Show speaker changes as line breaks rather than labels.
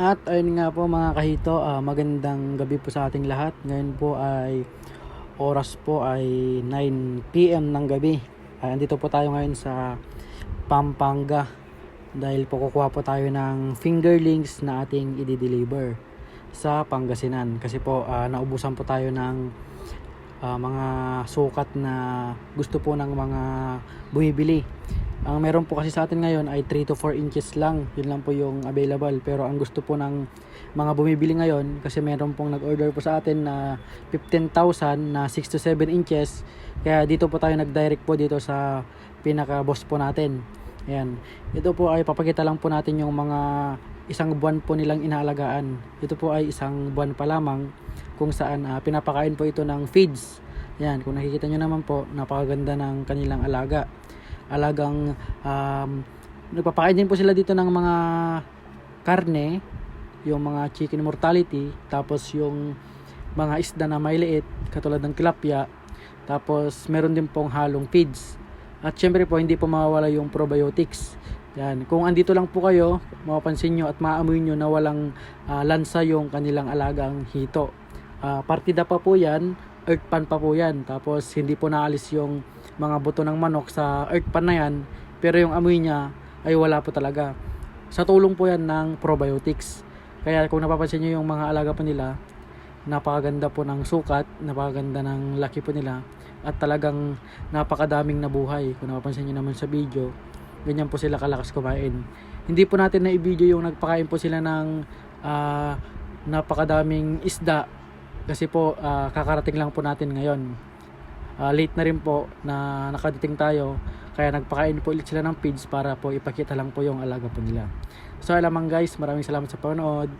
At ayun nga po mga kahito, ah, magandang gabi po sa ating lahat. Ngayon po ay oras po ay 9pm ng gabi. Ay, andito po tayo ngayon sa Pampanga dahil po kukuha po tayo ng fingerlings na ating i-deliver sa Pangasinan. Kasi po ah, naubusan po tayo ng ah, mga sukat na gusto po ng mga bumibili. Ang meron po kasi sa atin ngayon ay 3 to 4 inches lang. Yun lang po yung available. Pero ang gusto po ng mga bumibili ngayon, kasi meron pong nag-order po sa atin na 15,000 na 6 to 7 inches. Kaya dito po tayo nag-direct po dito sa pinaka-boss po natin. Ayan. Ito po ay papakita lang po natin yung mga isang buwan po nilang inaalagaan. Ito po ay isang buwan pa lamang kung saan ah, pinapakain po ito ng feeds. Yan, kung nakikita nyo naman po, napakaganda ng kanilang alaga. Alagang, um, nagpapakain din po sila dito ng mga karne, yung mga chicken mortality, tapos yung mga isda na may liit, katulad ng tilapia, tapos meron din pong halong feeds. At syempre po, hindi po mawawala yung probiotics. Yan. Kung andito lang po kayo, mapapansin nyo at maamoy nyo na walang ah, lansa yung kanilang alagang hito. Ah, partida pa po yan, earth pan pa po yan. Tapos hindi po naalis yung mga buto ng manok sa earth pan na yan, pero yung amoy niya ay wala po talaga. Sa tulong po yan ng probiotics. Kaya kung napapansin nyo yung mga alaga po nila, napakaganda po ng sukat, napakaganda ng laki po nila, at talagang napakadaming nabuhay. Kung napapansin nyo naman sa video, ganyan po sila kalakas kumain. Hindi po natin na i-video yung nagpakain po sila ng ah, napakadaming isda kasi po ah, kakarating lang po natin ngayon. Ah, late na rin po na nakadating tayo kaya nagpakain po ulit sila ng feeds para po ipakita lang po yung alaga po nila. So alamang guys, maraming salamat sa panonood.